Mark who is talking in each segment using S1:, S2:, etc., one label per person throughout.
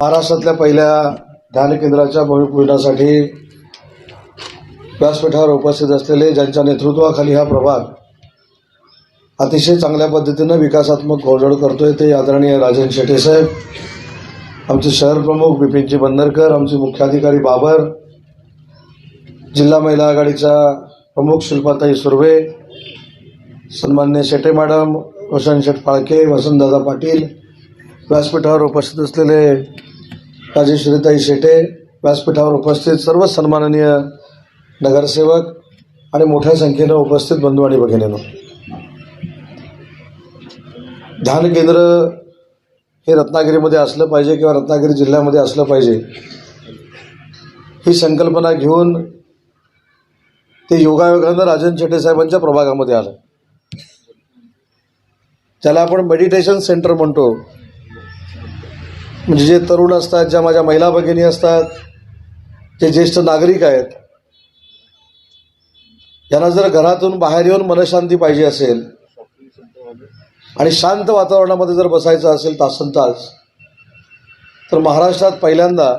S1: महाराष्ट्रातल्या पहिल्या ध्यान केंद्राच्या भूमिपूजनासाठी व्यासपीठावर उपस्थित असलेले ज्यांच्या नेतृत्वाखाली हा प्रभाग अतिशय चांगल्या पद्धतीनं विकासात्मक घोळझड करतोय ते आदरणीय राजन शेटे साहेब आमचे शहर प्रमुख बिपिनजी बंदरकर आमचे मुख्याधिकारी बाबर जिल्हा महिला आघाडीच्या प्रमुख शिल्पाताई सुर्वे सन्मान्य शेटे मॅडम रोशन शेठ फाळके वसंतदादा पाटील व्यासपीठावर उपस्थित असलेले राजेश्वरीताई शेटे व्यासपीठावर उपस्थित सर्व सन्माननीय नगरसेवक आणि मोठ्या संख्येनं उपस्थित बंधू आणि भगिनीनं. ध्यान केंद्र हे रत्नागिरीमध्ये असलं पाहिजे किंवा रत्नागिरी जिल्ह्यामध्ये असलं पाहिजे ही संकल्पना घेऊन ते योगायोगानं राजन शेटे साहेबांच्या प्रभागामध्ये आलं. त्याला आपण मेडिटेशन सेंटर म्हणतो म्हणजे जे तरुण असतात ज्या माझ्या महिला भगिनी असतात जे ज्येष्ठ नागरिक आहेत यांना जर घरातून बाहेर येऊन मनशांती पाहिजे असेल आणि शांत वातावरणामध्ये जर बसायचं असेल तासन तास तर महाराष्ट्रात पहिल्यांदा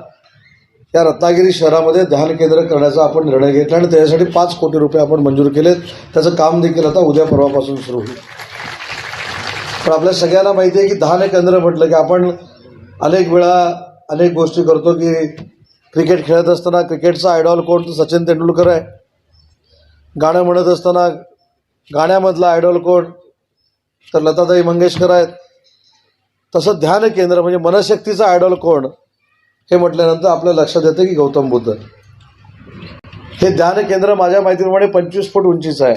S1: या रत्नागिरी शहरामध्ये ध्यान केंद्र करण्याचा आपण निर्णय घेतला आणि त्याच्यासाठी पाच कोटी रुपये आपण मंजूर केलेत. त्याचं काम देखील आता उद्या परवापासून सुरू होईल. पण आपल्या सगळ्यांना माहिती आहे की ध्यान केंद्र म्हटलं की आपण अनेक वेळा अनेक गोष्टी करतो की क्रिकेट खेळत असताना क्रिकेटचा आयडॉल कोण? तर सचिन तेंडुलकर आहे. गाणं म्हणत असताना गाण्यामधला आयडॉल कोण? तर लताताई मंगेशकर आहेत. तसं ध्यान केंद्र म्हणजे मनशक्तीचा आयडॉल कोण? हे म्हटल्यानंतर आपल्या लक्षात येतं की गौतम बुद्ध. हे ध्यान केंद्र माझ्या माहितीप्रमाणे पंचवीस फूट उंचीचं आहे.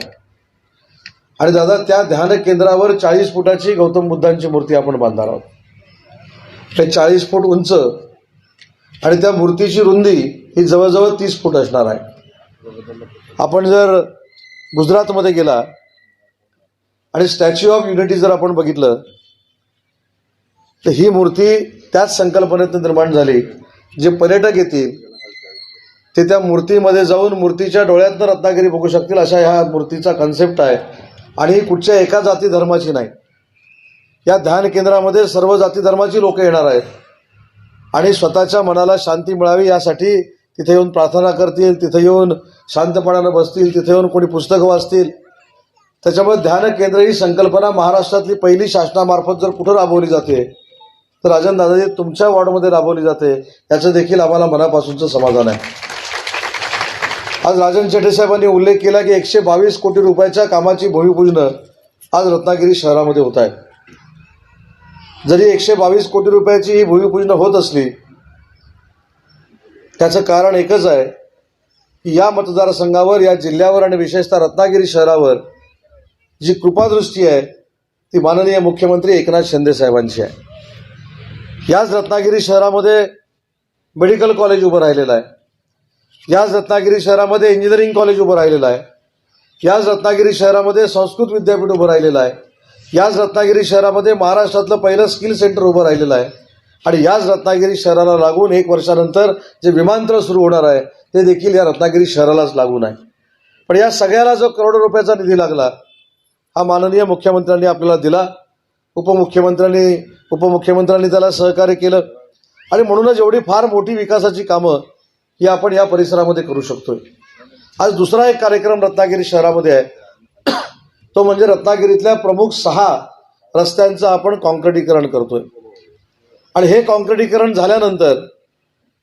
S1: आणि दादा त्या ध्यान केंद्रावर चाळीस फुटाची गौतम बुद्धांची मूर्ती आपण बांधणार आहोत. ते चाळीस फूट उंच आणि त्या मूर्तीची रुंदी ही जवळजवळ तीस फूट असणार आहे. आपण जर गुजरातमध्ये गेला आणि स्टॅच्यू ऑफ युनिटी जर आपण बघितलं तर ही मूर्ती त्याच संकल्पनेतून निर्माण झाली जे पर्यटक येतील ते त्या मूर्तीमध्ये जाऊन मूर्तीच्या डोळ्यातनं रत्नागिरी बघू शकतील अशा ह्या मूर्तीचा कन्सेप्ट आहे. आणि ही कुठच्या एका जाती धर्माची नाही. या ध्यान केंद्रामध्ये सर्व जाती धर्माची लोक येणार आहेत. आणि स्वतःच्या मनाला शांती मिळावी यासाठी तिथे येऊन प्रार्थना करतील तिथे येऊन शांतपणानं बसतील तिथे येऊन कोणी पुस्तकं वाचतील. त्याच्यामुळे ध्यान केंद्र ही संकल्पना महाराष्ट्रातली पहिली शासनामार्फत जर कुठं राबवली जाते तर राजन दादाजी तुमच्या वॉर्डमध्ये राबवली जाते याचं देखील आम्हाला मनापासूनचं समाधान आहे. आज राजन शेट्टे साहेबांनी उल्लेख केला की एकशे बावीस कोटी रुपयाच्या कामाची भूमिपूजनं आज रत्नागिरी शहरामध्ये होत आहे जरी एकशे बावीस कोटी रुपयाची ही भूमिपूजनं होत असली त्याचं कारण एकच आहे की या मतदारसंघावर या जिल्ह्यावर आणि विशेषतः रत्नागिरी शहरावर जी कृपादृष्टी आहे ती माननीय मुख्यमंत्री एकनाथ शिंदे साहेबांची आहे. याच रत्नागिरी शहरामध्ये मेडिकल कॉलेज उभं राहिलेलं आहे. याच रत्नागिरी शहरामध्ये इंजिनिअरिंग कॉलेज उभं राहिलेलं आहे. याच रत्नागिरी शहरामध्ये संस्कृत विद्यापीठ उभं राहिलेलं आहे. याच रत्नागिरी शहरामध्ये महाराष्ट्रातलं पहिलं स्किल सेंटर उभं राहिलेलं आहे. आणि याच रत्नागिरी शहराला लागून एक वर्षानंतर जे विमानतळ सुरू होणार आहे ते देखील या रत्नागिरी शहरालाच लागून आहे. पण या सगळ्याला जो करोडो रुपयाचा निधी लागला हा माननीय मुख्यमंत्र्यांनी आपल्याला दिला. उपमुख्यमंत्र्यांनी उपमुख्यमंत्र्यांनी त्याला सहकार्य केलं. आणि म्हणूनच एवढी फार मोठी विकासाची कामं ही आपण या परिसरामध्ये करू शकतोय. आज दुसरा एक कार्यक्रम रत्नागिरी शहरामध्ये आहे. तो म्हणजे रत्नागिरीतल्या प्रमुख सहा रस्त्यांचं आपण कॉन्क्रिटीकरण करतोय. आणि हे कॉन्क्रिटीकरण झाल्यानंतर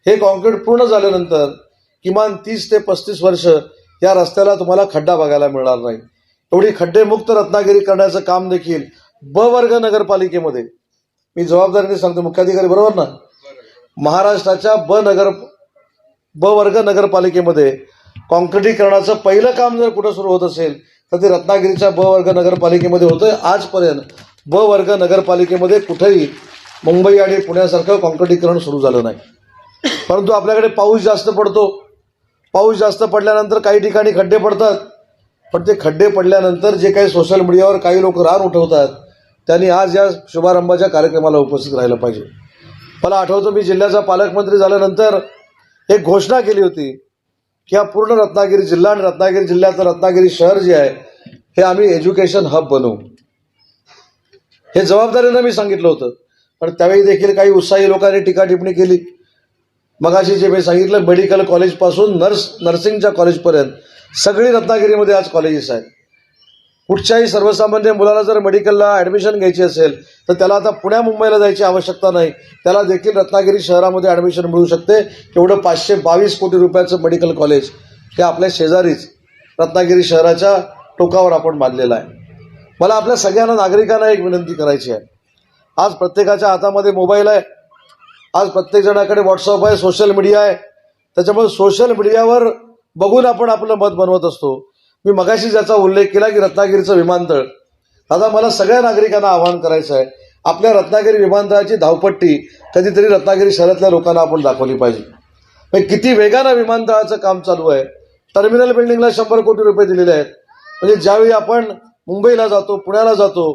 S1: हे कॉन्क्रीट पूर्ण झाल्यानंतर किमान तीस ते पस्तीस वर्ष या रस्त्याला तुम्हाला खड्डा बघायला मिळणार नाही. एवढी खड्डेमुक्त रत्नागिरी करण्याचं काम देखील ब वर्ग नगरपालिकेमध्ये. मी जबाबदारीने सांगतो मुख्याधिकारी बरोबर ना? महाराष्ट्राच्या ब नगर ब वर्ग नगरपालिकेमध्ये कॉन्क्रिटीकरणाचं पहिलं काम जर कुठं सुरू होत असेल तर ते रत्नागिरीच्या ब वर्ग नगरपालिकेमध्ये होतं. आजपर्यंत ब वर्ग नगरपालिकेमध्ये कुठेही मुंबई आणि पुण्यासारखं कॉन्क्रिटीकरण सुरू झालं नाही. परंतु आपल्याकडे पाऊस जास्त पडतो. पाऊस जास्त पडल्यानंतर काही ठिकाणी खड्डे पडतात. पण ते खड्डे पडल्यानंतर जे काही सोशल मीडियावर काही लोक रान उठवतात त्यांनी आज या शुभारंभाच्या कार्यक्रमाला उपस्थित राहिलं पाहिजे. मला आठवतं मी जिल्ह्याचा पालकमंत्री झाल्यानंतर एक घोषणा केली होती. किंवा पूर्ण रत्नागिरी जिल्हा आणि रत्नागिरी जिल्ह्याचं रत्नागिरी शहर जे आहे हे आम्ही एज्युकेशन हब बनवू. हे जबाबदारीनं मी सांगितलं होतं. पण त्यावेळी देखील काही उत्साही लोकांनी टीका टिप्पणी केली. मगाशी जे मी सांगितलं मेडिकल कॉलेजपासून नर्स नर्सिंगच्या कॉलेजपर्यंत. सगळी रत्नागिरीमध्ये आज कॉलेजेस आहेत. कुठच्याही सर्वसामान्य मुलाला जर मेडिकलला ॲडमिशन घ्यायची असेल तर त्याला आता पुण्या मुंबईला जायची आवश्यकता नाही. त्याला देखील रत्नागिरी शहरामध्ये ॲडमिशन मिळू शकते. एवढं पाचशे बावीस कोटी रुपयाचं मेडिकल कॉलेज हे आपल्या शेजारीच रत्नागिरी शहराच्या टोकावर आपण बांधलेलं आहे. मला आपल्या सगळ्यांना नागरिकांना एक विनंती करायची आहे. आज प्रत्येकाच्या हातामध्ये मोबाईल आहे. आज प्रत्येकजणाकडे व्हॉट्सअप आहे सोशल मीडिया आहे. त्याच्यामुळे सोशल मीडियावर बघून आपण आपलं मत बनवत असतो. मी मगाशी ज्याचा उल्लेख केला की रत्नागिरीचं विमानतळ. आता मला सगळ्या नागरिकांना आवाहन करायचं आहे. आपल्या रत्नागिरी विमानतळाची धावपट्टी कधीतरी रत्नागिरी शहरातल्या लोकांना आपण दाखवली पाहिजे. म्हणजे किती वेगानं विमानतळाचं काम चालू आहे. टर्मिनल बिल्डिंगला शंभर कोटी रुपये दिलेले आहेत. म्हणजे ज्यावेळी आपण मुंबईला जातो पुण्याला जातो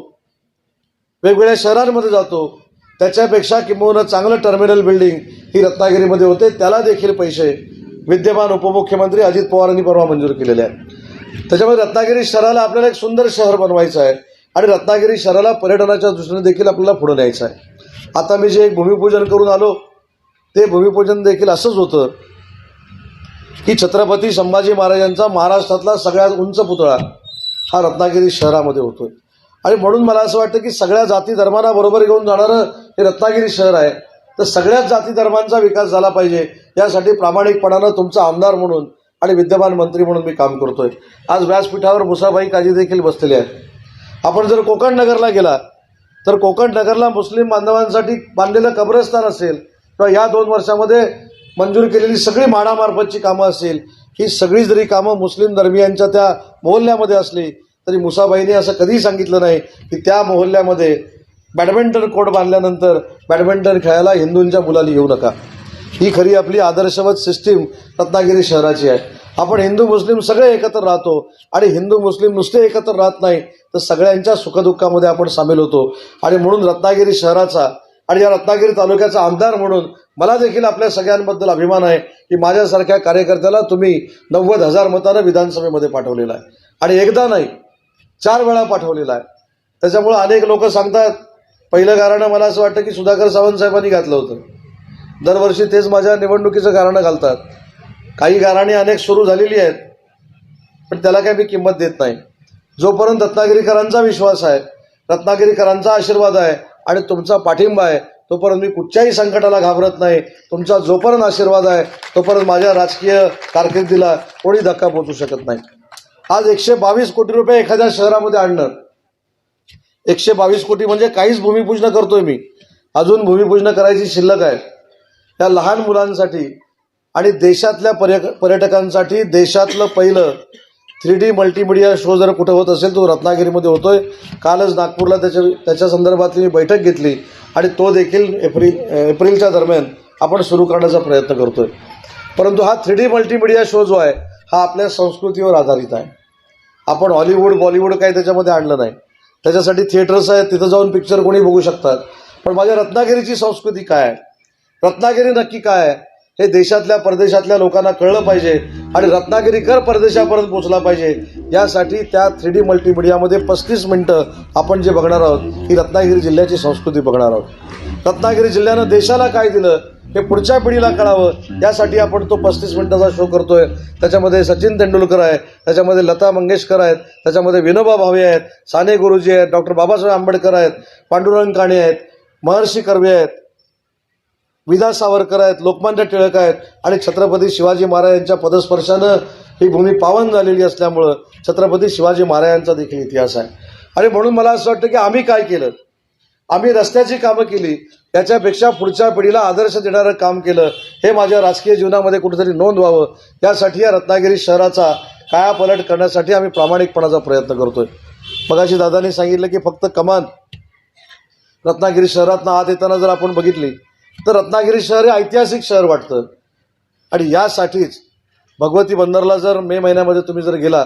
S1: वेगवेगळ्या शहरांमध्ये जातो त्याच्यापेक्षा किंबहुना चांगलं टर्मिनल बिल्डिंग ही रत्नागिरीमध्ये होते. त्याला देखील पैसे विद्यमान उपमुख्यमंत्री अजित पवारांनी परवा मंजूर केलेले आहेत. त्याच्यामुळे रत्नागिरी शहराला आपल्याला एक सुंदर शहर बनवायचं आहे. आणि रत्नागिरी शहराला पर्यटनाच्या दृष्टीने देखील आपल्याला पुढे न्यायचं आहे. आता मी जे एक भूमिपूजन करून आलो ते भूमिपूजन देखील असंच होतं की छत्रपती संभाजी महाराजांचा महाराष्ट्रातला सगळ्यात उंच पुतळा हा रत्नागिरी शहरामध्ये होतोय. आणि म्हणून मला असं वाटतं की सगळ्या जाती धर्मांना बरोबर घेऊन जाणारं हे रत्नागिरी शहर आहे. तर सगळ्याच जाती धर्मांचा विकास झाला पाहिजे. यासाठी प्रामाणिकपणानं तुमचा आमदार म्हणून आणि विद्यमान मंत्री म्हणून मी काम करतोय. आज व्यासपीठावर मुसाबाई काजी देखील बसलेले आहेत. आपण जर कोकण नगरला गेला तर कोकण नगरला मुस्लिम बांधवांसाठी बांधलेलं कब्रस्तान असेल किंवा या दोन वर्षामध्ये मंजूर केलेली सगळी म्हाडामार्फतची कामं असेल ही सगळी जरी कामं मुस्लिम धर्मियांच्या त्या मोहल्ल्यामध्ये असली तरी मुसाबाईने असं कधीही सांगितलं नाही की त्या मोहल्ल्यामध्ये बॅडमिंटन कोर्ट बांधल्यानंतर बॅडमिंटन खेळायला हिंदूंच्या मुलांनी येऊ नका. ही खरी आपली आदर्शवत सिस्टीम रत्नागिरी शहराची आहे. आपण हिंदू मुस्लिम सगळे एकत्र राहतो आणि हिंदू मुस्लिम नुसते एकत्र राहत नाही तर सगळ्यांच्या सुखदुःखामध्ये आपण सामील होतो. आणि म्हणून रत्नागिरी शहराचा आणि या रत्नागिरी तालुक्याचा आमदार म्हणून मला देखील आपल्या सगळ्यांबद्दल अभिमान आहे की माझ्यासारख्या कार्यकर्त्याला तुम्ही नव्वद हजार मतानं विधानसभेमध्ये पाठवलेला आहे. आणि एकदा नाही चार वेळा पाठवलेला आहे. त्याच्यामुळं अनेक लोक सांगतात पहिलं कारण मला असं वाटतं की सुधाकर सावंत साहेबांनी घातलं होतं. दरवर्षी तेच माझ्या निवडणुकीचं गाणं घालतात. काही गाराणी अनेक सुरू झालेली आहेत पण त्याला काही मी किंमत देत नाही. जोपर्यंत रत्नागिरीकरांचा विश्वास आहे रत्नागिरीकरांचा आशीर्वाद आहे आणि तुमचा पाठिंबा आहे तोपर्यंत मी कुठच्याही संकटाला घाबरत नाही. तुमचा जोपर्यंत आशीर्वाद आहे तोपर्यंत माझ्या राजकीय कारकिर्दीला कोणी धक्का पोचू शकत नाही. आज एकशे बावीस कोटी रुपये एखाद्या शहरामध्ये आणणं. एकशे बावीस कोटी म्हणजे काहीच भूमिपूजन करतोय मी. अजून भूमिपूजन करायची शिल्लक आहे. या लहान मुलांसाठी आणि देशातल्या पर्य पर्यटकांसाठी देशातलं पहिलं थ्री डी मल्टीमीडिया शो जर कुठं होत असेल तो रत्नागिरीमध्ये होतोय. कालच नागपूरला त्याच्या त्याच्या संदर्भातली मी बैठक घेतली आणि तो देखील एप्रिल एप्रिलच्या दरम्यान आपण सुरू करण्याचा प्रयत्न करतोय. परंतु हा थ्री डी मल्टीमीडिया शो जो आहे हा आपल्या संस्कृतीवर आधारित आहे. आपण हॉलिवूड बॉलिवूड काही त्याच्यामध्ये आणलं नाही. त्याच्यासाठी थिएटर्स आहेत तिथं जाऊन पिक्चर कोणी बघू शकतात. पण माझ्या रत्नागिरीची संस्कृती काय आहे? रत्नागिरी नक्की काय आहे? हे देशातल्या परदेशातल्या लोकांना कळलं पाहिजे आणि रत्नागिरीकर परदेशापर्यंत पोहोचला पाहिजे. यासाठी त्या थ्री डी मल्टीमीडियामध्ये पस्तीस मिनटं आपण जे बघणार आहोत ही रत्नागिरी जिल्ह्याची संस्कृती बघणार आहोत. रत्नागिरी जिल्ह्यानं देशाला काय दिलं हे पुढच्या पिढीला कळावं यासाठी आपण तो पस्तीस मिनिटाचा शो करतोय. त्याच्यामध्ये सचिन तेंडुलकर आहे त्याच्यामध्ये लता मंगेशकर आहेत त्याच्यामध्ये विनोबा भावे आहेत साने गुरुजी आहेत डॉक्टर बाबासाहेब आंबेडकर आहेत पांडुरंग काणे आहेत महर्षी कर्वे आहेत विदा सावरकर आहेत लोकमान्य टिळक आहेत आणि छत्रपती शिवाजी महाराज यांच्या पदस्पर्शानं ही भूमी पावन झालेली असल्यामुळं छत्रपती शिवाजी महाराजांचा देखील इतिहास आहे. आणि म्हणून मला असं वाटतं की आम्ही काय केलं? आम्ही रस्त्याची कामं केली त्याच्यापेक्षा पुढच्या पिढीला आदर्श देणारं काम केलं हे माझ्या राजकीय जीवनामध्ये कुठेतरी नोंद व्हावं यासाठी या रत्नागिरी शहराचा कायापलट करण्यासाठी आम्ही प्रामाणिकपणाचा प्रयत्न करतोय. मगाशी दादांनी सांगितलं की फक्त कमान रत्नागिरी शहरातनं आत येताना जर आपण बघितली तर रत्नागिरी शहर हे ऐतिहासिक शहर वाटतं. आणि यासाठीच भगवती बंदरला जर मे महिन्यामध्ये तुम्ही जर गेला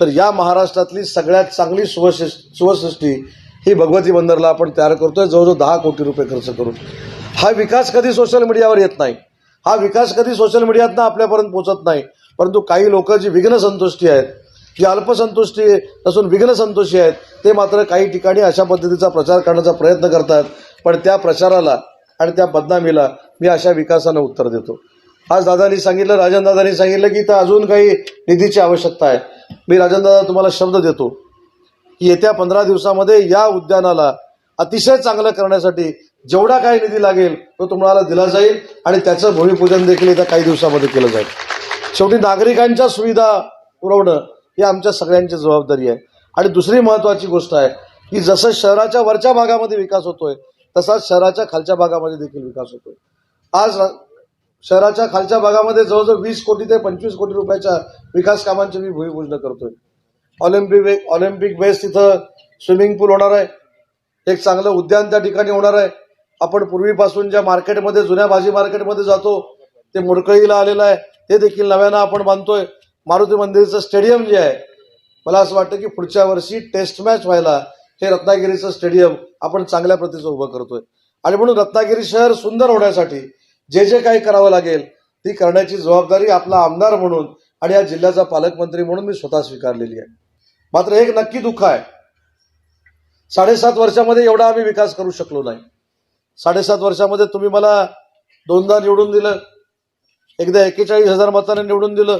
S1: तर या महाराष्ट्रातली सगळ्यात चांगली सुवसृ सुवसृष्टी ही भगवती बंदरला आपण तयार करतोय. जवळजवळ दहा कोटी रुपये खर्च करून. हा विकास कधी सोशल मीडियावर येत नाही. हा विकास कधी सोशल मीडियातनं आपल्यापर्यंत पोचत नाही. परंतु काही लोक जी विघ्न संतुष्टी आहेत जी अल्पसंतुष्टी नसून विघ्न संतोषी आहेत ते मात्र काही ठिकाणी अशा पद्धतीचा प्रचार करण्याचा प्रयत्न करतात. पण त्या प्रचाराला आणि त्या बदनामीला मी अशा विकासानं उत्तर देतो. आज दादानी सांगितलं राजन दादानी सांगितलं की इथं अजून काही निधीची आवश्यकता आहे. मी राजन दादा तुम्हाला शब्द देतो की येत्या पंधरा दिवसामध्ये या उद्यानाला अतिशय चांगलं करण्यासाठी जेवढा काही निधी लागेल तो तुम्हाला दिला जाईल आणि त्याचं भूमिपूजन देखील येत्या काही दिवसामध्ये केलं जाईल. शेवटी नागरिकांच्या सुविधा पुरवणं ही आमच्या सगळ्यांची जबाबदारी आहे. आणि दुसरी महत्वाची गोष्ट आहे की जसं शहराच्या वरच्या भागामध्ये विकास होतोय तसाच शहराच्या खालच्या भागामध्ये देखील विकास होतो. आज शहराच्या खालच्या भागामध्ये जवळजवळ वीस कोटी ते पंचवीस कोटी रुपयाच्या विकास कामांची मी भूमिपूजन करतोय. ऑलिम्पिक ऑलिम्पिक बेस तिथं स्विमिंग पूल होणार आहे. एक चांगलं उद्यान त्या ठिकाणी होणार आहे. आपण पूर्वीपासून ज्या मार्केटमध्ये जुन्या भाजी मार्केटमध्ये जातो ते मुडकळीला आलेलं आहे. ते देखील नव्यानं आपण बांधतोय. मारुती मंदिरचं स्टेडियम जे आहे मला असं वाटतं की पुढच्या वर्षी टेस्ट मॅच व्हायला हे रत्नागिरीचं स्टेडियम आपण चांगल्या प्रतीचं उभं करतोय. आणि म्हणून रत्नागिरी शहर सुंदर होण्यासाठी जे जे काही करावं लागेल ती करण्याची जबाबदारी आपला आमदार म्हणून आणि या जिल्ह्याचा पालकमंत्री म्हणून मी स्वतः स्वीकारलेली आहे. मात्र एक नक्की दुःख आहे. साडेसात वर्षामध्ये एवढा आम्ही विकास करू शकलो नाही. साडेसात वर्षामध्ये तुम्ही मला दोनदा निवडून दिलं. एकदा एक्केचाळीस हजार मताने निवडून दिलं.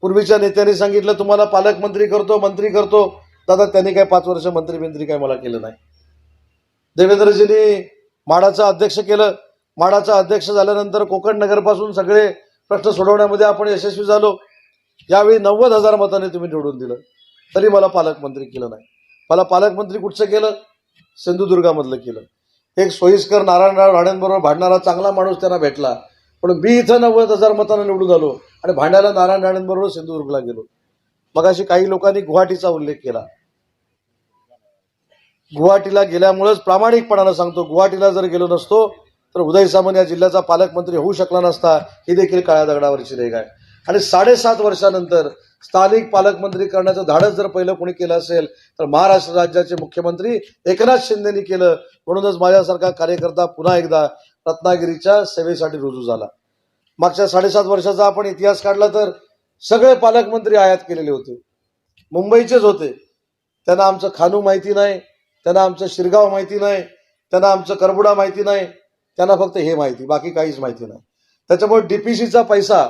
S1: पूर्वीच्या नेत्यांनी सांगितलं तुम्हाला पालकमंत्री करतो मंत्री करतो. दादा त्यांनी काय पाच वर्ष मंत्री काय मला केलं नाही. देवेंद्रजींनी माडाचं अध्यक्ष केलं. माडाचा अध्यक्ष झाल्यानंतर कोकण नगरपासून सगळे प्रश्न सोडवण्यामध्ये आपण यशस्वी झालो. यावेळी नव्वद हजार मताने तुम्ही निवडून दिलं. तरी मला पालकमंत्री केलं नाही. मला पालकमंत्री कुठचं केलं? सिंधुदुर्गामधलं केलं. एक सोयीस्कर नारायणराव राणेंबरोबर भांडणारा चांगला माणूस त्यांना भेटला. पण मी इथं नव्वद हजार मतांना निवडून आलो आणि भांडायला नारायण राणेंबरोबर सिंधुदुर्गला गेलो. मग अशी काही लोकांनी गुवाहाटीचा उल्लेख केला. गुवाहाटीला गेल्यामुळेच प्रामाणिकपणानं सांगतो गुवाहाटीला जर गेलो नसतो तर उदय सामंत या जिल्ह्याचा पालकमंत्री होऊ शकला नसता. ही देखील काळ्या दगडावरची रेग आहे. आणि साडेसात वर्षानंतर स्थानिक पालकमंत्री करण्याचं धाडस जर पहिलं कोणी केलं असेल तर महाराष्ट्र राज्याचे मुख्यमंत्री एकनाथ शिंदेनी केलं. म्हणूनच माझ्यासारखा कार्यकर्ता पुन्हा एकदा रत्नागिरीच्या सेवेसाठी रुजू झाला. मागच्या साडेसात वर्षाचा आपण इतिहास काढला तर सगळे पालकमंत्री आयात केलेले होते. मुंबईचेच होते. त्यांना आमचं खानू माहिती नाही त्यांना आमचं शिरगाव माहिती नाही त्यांना आमचं करबुडा माहिती नाही त्यांना फक्त हे माहिती बाकी काहीच माहिती नाही. त्याच्यामुळे डीपीसीचा पैसा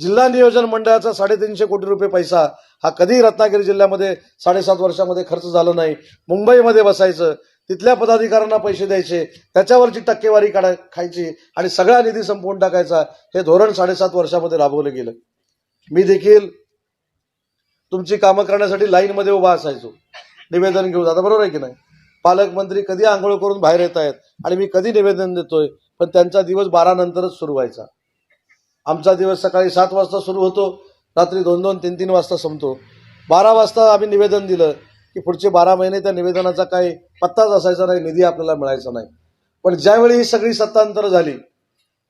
S1: जिल्हा नियोजन मंडळाचा साडेतीनशे कोटी रुपये पैसा हा कधी रत्नागिरी जिल्ह्यामध्ये साडेसात वर्षामध्ये खर्च झाला नाही. मुंबईमध्ये बसायचं तिथल्या पदाधिकाऱ्यांना पैसे द्यायचे त्याच्यावरची टक्केवारी काढाय खायची आणि सगळा निधी संपवून टाकायचा हे धोरण साडेसात वर्षामध्ये राबवलं गेलं. मी देखील तुमची कामं करण्यासाठी लाईनमध्ये उभा असायचो. निवेदन घेऊन आता बरोबर आहे की नाही? पालकमंत्री कधी आंघोळ करून बाहेर येत आहेत आणि मी कधी निवेदन देतोय? पण त्यांचा दिवस बारा नंतरच सुरू व्हायचा. आमचा दिवस सकाळी सात वाजता सुरू होतो. रात्री दोन दोन तीन तीन वाजता संपतो. बारा वाजता आम्ही निवेदन दिलं की पुढचे बारा महिने त्या निवेदनाचा काही पत्ताच असायचा नाही निधी आपल्याला मिळायचा नाही. पण ज्यावेळी ही सगळी सत्तांतर झाली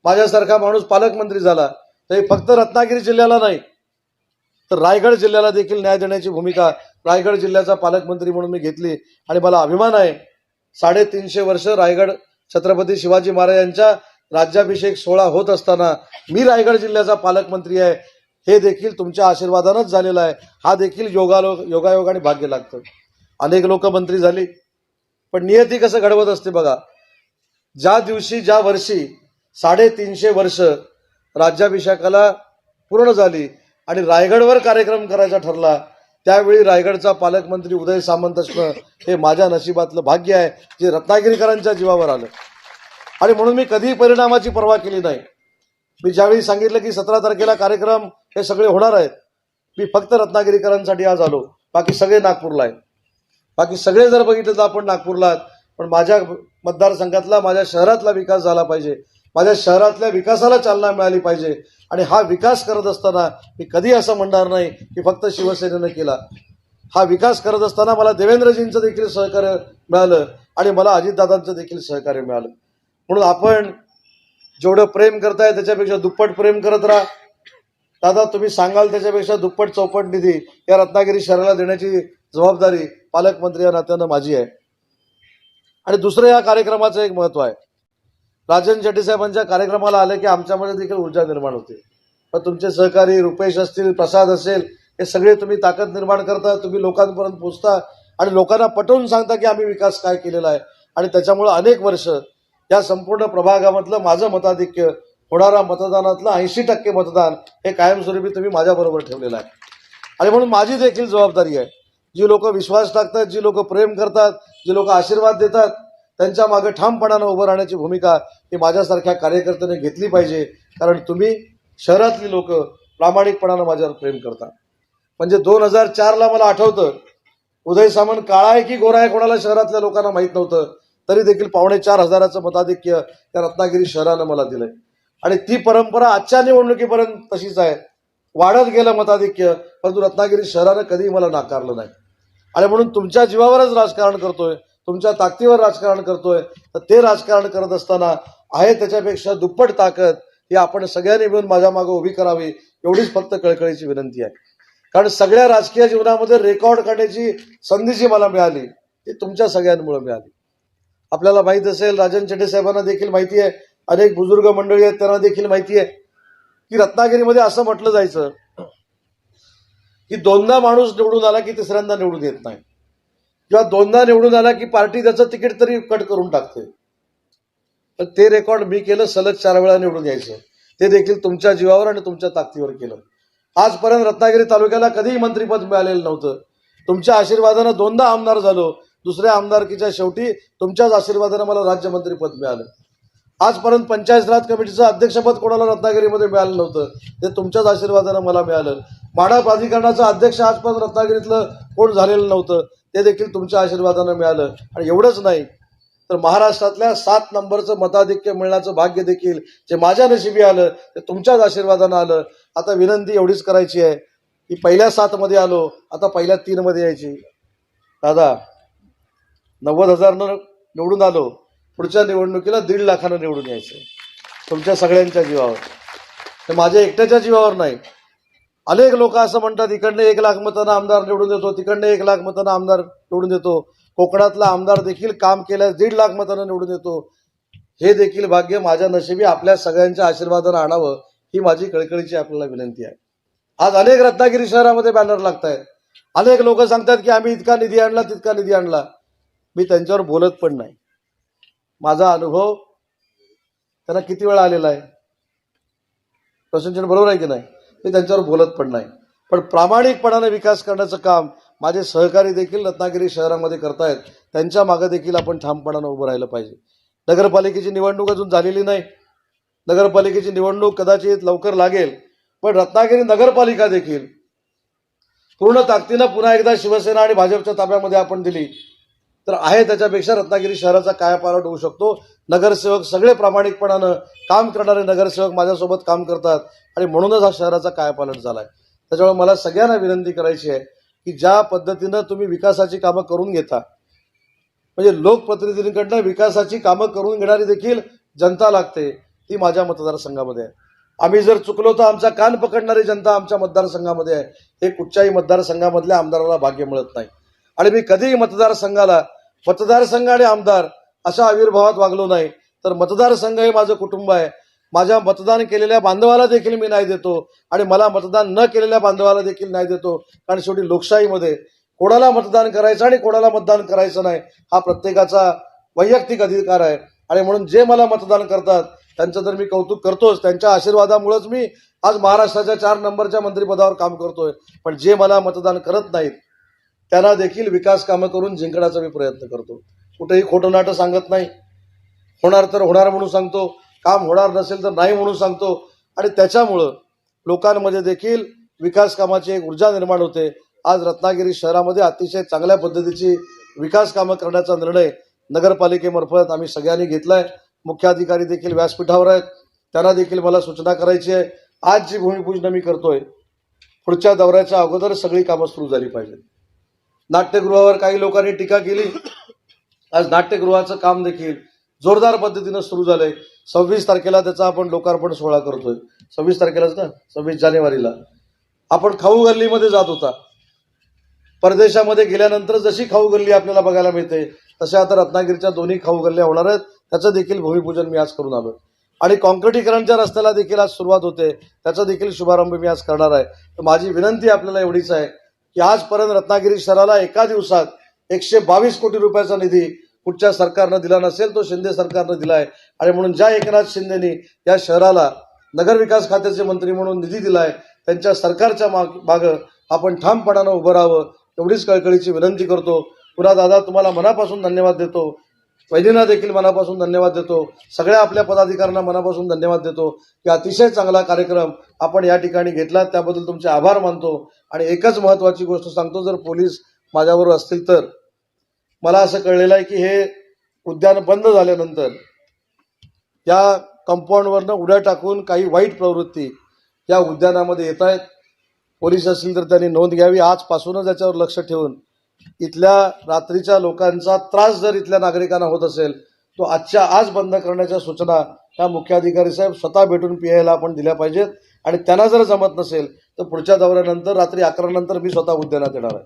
S1: माझ्यासारखा माणूस पालकमंत्री झाला ते फक्त रत्नागिरी जिल्ह्याला नाही तर रायगड जिल्ह्याला देखील न्याय देण्याची भूमिका रायगड जिल्ह्याचा पालकमंत्री म्हणून मी घेतली आणि मला अभिमान आहे. साडेतीनशे वर्ष रायगड छत्रपती शिवाजी महाराजांच्या राज्याभिषेक सोहळा होत असताना मी रायगड जिल्ह्याचा पालकमंत्री आहे. हे देखील तुमच्या आशीर्वादानंच झालेलं आहे. हा देखील योगालो योगायोगाने भाग्य लागतं. अनेक लोक मंत्री झाली पण नियती कसं घडवत असते बघा. ज्या दिवशी ज्या वर्षी साडेतीनशे वर्ष राज्याभिषेकाला पूर्ण झाली आणि रायगडवर कार्यक्रम करायचा ठरला त्यावेळी रायगडचा पालकमंत्री उदय सामंत असणं हे माझ्या नशिबातलं भाग्य आहे जे रत्नागिरीकरांच्या जीवावर आलं. आणि म्हणून मी कधीही परिणामाची पर्वा केली नाही. मी ज्यावेळी सांगितलं की सतरा तारखेला कार्यक्रम हे सगळे होणार आहेत मी फक्त रत्नागिरीकरांसाठी आज आलो. बाकी सगळे नागपूरला आहेत. बाकी सगळे जर बघितलं तर आपण नागपूरला आहात पण माझ्या मतदारसंघातला माझ्या शहरातला विकास झाला पाहिजे. माझ्या शहरातल्या विकासाला चालना मिळाली पाहिजे. आणि हा विकास करत असताना मी कधी असं म्हणणार नाही की फक्त शिवसेनेनं केला. हा विकास करत असताना मला देवेंद्रजींचं देखील सहकार्य मिळालं आणि मला अजितदादांचं देखील सहकार्य मिळालं. म्हणून आपण जेवढं प्रेम करताय त्याच्यापेक्षा दुप्पट प्रेम करत राहा. दादा तुम्ही सांगाल त्याच्यापेक्षा दुप्पट चौपट निधी या रत्नागिरी शहराला देण्याची जबाबदारी पालकमंत्री या नात्यानं माझी आहे. आणि दुसरं या कार्यक्रमाचं एक महत्त्व आहे. राजन शेट्टी साहेबांच्या कार्यक्रमाला आले की आमच्यामध्ये देखील ऊर्जा निर्माण होते. पण तुमचे सहकारी रुपेश असतील प्रसाद असेल हे सगळे तुम्ही ताकद निर्माण करता तुम्ही लोकांपर्यंत पोचता आणि लोकांना पटवून सांगता की आम्ही विकास काय केलेला आहे. आणि त्याच्यामुळं अनेक वर्ष या संपूर्ण प्रभागामधलं माझं मताधिक्य होणारा मतदानातलं ऐंशी टक्के मतदान हे कायमस्वरूपी तुम्ही माझ्याबरोबर ठेवलेलं आहे. आणि म्हणून माझी देखील जबाबदारी आहे. जी लोक विश्वास टाकतात जी लोक प्रेम करतात जी लोक आशीर्वाद देतात त्यांच्या मागे ठामपणानं उभं राहण्याची भूमिका ही माझ्यासारख्या कार्यकर्त्याने घेतली पाहिजे. कारण तुम्ही शहरातली लोक प्रामाणिकपणानं माझ्यावर प्रेम करता. म्हणजे दोन हजार चारला मला आठवतं उदय सामंत काळा आहे की गोरा आहे कोणाला शहरातल्या लोकांना माहीत नव्हतं तरी देखील पावणे चार हजाराचं मताधिक्य त्या रत्नागिरी शहरानं मला दिलंय. आणि ती परंपरा आजच्या निवडणुकीपर्यंत तशीच आहे. वाढत गेलं मताधिक्य परंतु रत्नागिरी शहरानं कधीही मला नाकारलं नाही. आणि म्हणून तुमच्या जीवावरच राजकारण करतोय तुमच्या ताकदीवर राजकारण करतोय तर ते राजकारण करत असताना आहे त्याच्यापेक्षा दुप्पट ताकद ही आपण सगळ्यांनी मिळून माझ्या मागे उभी करावी एवढीच फक्त कळकळीची विनंती आहे. कारण सगळ्या राजकीय जीवनामध्ये रेकॉर्ड करण्याची संधी जी मला मिळाली ती तुमच्या सगळ्यांमुळे मिळाली. आपल्याला माहीत असेल राजन चेटे साहेबांना देखील माहिती आहे अनेक बुजुर्ग मंडळी आहेत त्यांना देखील माहिती आहे की रत्नागिरीमध्ये असं म्हटलं जायचं की दोनदा माणूस निवडून आला की तिसऱ्यांदा निवडून येत नाही. किंवा दोनदा निवडून आला की पार्टी त्याचं तिकीट तरी कट करून टाकते. पण ते रेकॉर्ड मी केलं सलग चार वेळा निवडून यायचं. ते देखील तुमच्या जीवावर आणि तुमच्या ताकदीवर केलं. आजपर्यंत रत्नागिरी तालुक्याला कधीही मंत्रीपद मिळालेलं नव्हतं. तुमच्या आशीर्वादानं दोनदा आमदार झालो. दुसऱ्या आमदारकीच्या शेवटी तुमच्याच आशीर्वादानं मला राज्यमंत्रीपद मिळालं. आजपर्यंत पंचायत राज कमिटीचं अध्यक्षपद कोणाला रत्नागिरीमध्ये मिळालं नव्हतं ते तुमच्याच आशीर्वादानं मला मिळालं. म्हाडा प्राधिकरणाचं अध्यक्ष आजपर्यंत रत्नागिरीतलं कोण झालेलं नव्हतं. ते देखील तुमच्या आशीर्वादानं मिळालं. आणि एवढंच नाही तर महाराष्ट्रातल्या सात नंबरचं मताधिक्य मिळण्याचं भाग्य देखील जे माझ्या नशिबी आलं ते तुमच्याच आशीर्वादानं आलं. आता विनंती एवढीच करायची आहे की पहिल्या सातमध्ये आलो आता पहिल्या तीनमध्ये यायची. दादा नव्वद हजारनं निवडून आलो पुढच्या निवडणुकीला दीड लाखानं निवडून यायचं. तुमच्या सगळ्यांच्या जीवावर. ते माझ्या एकट्याच्या जीवावर नाही अनेक लोक असं म्हणतात इकडनं एक लाख मतांना आमदार निवडून देतो तिकडनं एक लाख मतांना आमदार निवडून देतो. कोकणातला आमदार देखील काम केल्यास दीड लाख मतांना निवडून येतो हे देखील भाग्य माझ्या नशिबी आपल्या सगळ्यांच्या आशीर्वादानं आणावं ही माझी कळकळीची आपल्याला विनंती आहे. आज अनेक रत्नागिरी शहरामध्ये बॅनर लागत आहेत अनेक लोक सांगतात की आम्ही इतका निधी आणला तितका निधी आणला. मी त्यांच्यावर बोलत पण नाही. माझा अनुभव त्यांना किती वेळा आलेला आहे? प्रसंजन बरोबर आहे की नाही? मी त्यांच्यावर बोलत पण नाही. पण प्रामाणिकपणाने विकास करण्याचं काम माझे सहकारी देखील रत्नागिरी शहरामध्ये करतायत. त्यांच्या मागे देखील आपण ठामपणानं उभं राहिलं पाहिजे. नगरपालिकेची निवडणूक अजून झालेली नाही. नगरपालिकेची निवडणूक कदाचित लवकर लागेल. पण रत्नागिरी नगरपालिका देखील पूर्ण ताकदीनं पुन्हा एकदा शिवसेना आणि भाजपच्या ताब्यामध्ये आपण दिली. तर आहे त्याच्यापेक्षा रत्नागिरी शहराचा कायापालट होऊ शकतो. नगरसेवक सगळे प्रामाणिकपणानं काम करणारे नगरसेवक माझ्यासोबत काम करतात आणि म्हणूनच हा शहराचा कायापालट आहे त्याच्यामुळे मला सगळ्यांना विनंती करायची आहे की ज्या पद्धतीनं तुम्ही विकासाची कामं करून घेता म्हणजे लोकप्रतिनिधींकडनं विकासाची कामं करून घेणारी देखील जनता लागते ती माझ्या मतदारसंघामध्ये आहे. आम्ही जर चुकलो तर आमचा कान पकडणारी जनता आमच्या मतदारसंघामध्ये आहे. हे कुठच्याही मतदारसंघामधल्या आमदाराला भाग्य मिळत नाही. आणि मी कधीही मतदारसंघाला मतदारसंघ आणि आमदार अशा आविर्भावात वागलो नाही. तर मतदारसंघ हे माझं कुटुंब आहे. माझ्या मतदान केलेल्या बांधवाला देखील मी नाही देतो आणि मला मतदान न केलेल्या बांधवाला देखील नाही देतो. कारण शेवटी लोकशाहीमध्ये कोणाला मतदान करायचं आणि कोणाला मतदान करायचं नाही हा प्रत्येकाचा वैयक्तिक अधिकार आहे. आणि म्हणून जे मला मतदान करतात त्यांचं तर मी कौतुक करतोच. त्यांच्या आशीर्वादामुळेच मी आज महाराष्ट्राच्या चार नंबरच्या मंत्रिपदावर काम करतोय. पण जे मला मतदान करत नाहीत त्यांना देखील विकास कामं करून जिंकण्याचा मी प्रयत्न करतो. कुठेही खोटं नाटं सांगत नाही. होणार तर होणार म्हणून सांगतो. काम होणार नसेल तर नाही म्हणून सांगतो. आणि त्याच्यामुळं लोकांमध्ये देखील विकास कामाची एक ऊर्जा निर्माण होते. आज रत्नागिरी शहरामध्ये अतिशय चांगल्या पद्धतीची विकास कामं करण्याचा निर्णय नगरपालिकेमार्फत आम्ही सगळ्यांनी घेतला आहे मुख्याधिकारी देखील व्यासपीठावर आहेत. त्यांना देखील मला सूचना करायची आहे. आज जी भूमिपूजन मी करतोय पुढच्या दौऱ्याच्या अगोदर सगळी कामं सुरू झाली पाहिजेत. नाट्यगृहावर काही लोकांनी टीका केली. आज नाट्यगृहाचं काम देखील जोरदार पद्धतीनं सुरू झालंय. सव्वीस तारखेला त्याचा आपण लोकार्पण सोहळा करतोय. सव्वीस तारखेलाच ना? सव्वीस जानेवारीला. आपण खाऊ गल्लीमध्ये जात होता. परदेशामध्ये गेल्यानंतर जशी खाऊ गल्ली आपल्याला बघायला मिळते तशा आता रत्नागिरीच्या दोन्ही खाऊ गल्ल्या होणार आहेत. त्याचं देखील भूमिपूजन मी आज करून आलो आणि कॉन्क्रिटीकरणच्या रस्त्याला देखील आज सुरुवात होते. त्याचा देखील शुभारंभ मी आज करणार आहे. तर माझी विनंती आपल्याला एवढीच आहे. की आजपर्यंत रत्नागिरी शहराला एका दिवसात एकशे बावीस कोटी रुपयाचा निधी कुठच्या सरकारनं दिला नसेल तो शिंदे सरकारनं दिलाय. आणि म्हणून ज्या एकनाथ शिंदेनी या शहराला नगरविकास खात्याचे मंत्री म्हणून निधी दिलाय त्यांच्या सरकारच्या माग मागं आपण ठामपणानं उभं राहावं एवढीच कळकळीची विनंती करतो. पुन्हा दादा तुम्हाला मनापासून धन्यवाद देतो. वैद्यना देखील मनापासून धन्यवाद देतो. सगळ्या आपल्या पदाधिकाऱ्यांना मनापासून धन्यवाद देतो. की अतिशय चांगला कार्यक्रम आपण या ठिकाणी घेतला. त्याबद्दल तुमचे आभार मानतो. आणि एकच महत्त्वाची गोष्ट सांगतो. जर पोलीस माझ्याबरोबर असतील तर. मला असं कळलेलं आहे की हे उद्यान बंद झाल्यानंतर या कंपाऊंडवरनं उड्या टाकून काही वाईट प्रवृत्ती या उद्यानामध्ये येत आहेत. पोलीस असतील तर त्यांनी नोंद घ्यावी. आजपासूनच याच्यावर लक्ष ठेवून इथल्या रात्रीच्या लोकांचा त्रास जर इथल्या नागरिकांना होत असेल तो आजच्या आज बंद करण्याच्या सूचना ह्या मुख्याधिकारी साहेब स्वतः भेटून पीआयला आपण दिल्या पाहिजेत. आणि त्यांना जर जमत नसेल तर पुढच्या दौऱ्यानंतर रात्री अकरा नंतर मी स्वतः उद्यानात येणार आहे.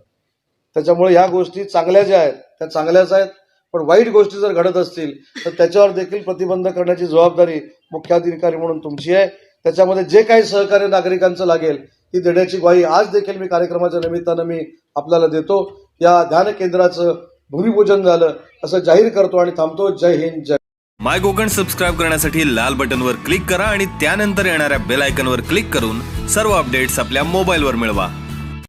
S1: त्याच्यामुळे ह्या गोष्टी चांगल्या ज्या आहेत त्या चांगल्याच आहेत. पण वाईट गोष्टी जर घडत असतील तर त्याच्यावर देखील प्रतिबंध करण्याची जबाबदारी मुख्याधिकारी म्हणून तुमची आहे. त्याच्यामध्ये जे काही सहकार्य नागरिकांचं लागेल ती देण्याची ग्वाही आज देखील मी कार्यक्रमाच्या निमित्तानं मी आपल्याला देतो. या ध्यान केंद्राचं भूमिपूजन झालं असं जाहीर करतो आणि थांबतो. जय हिंद जय
S2: माय कोकण सबस्क्राईब करण्यासाठी लाल बटनवर क्लिक करा आणि त्यानंतर येणाऱ्या बेल आयकनवर क्लिक करून सर्व अपडेट्स आपल्या मोबाईलवर मिळवा.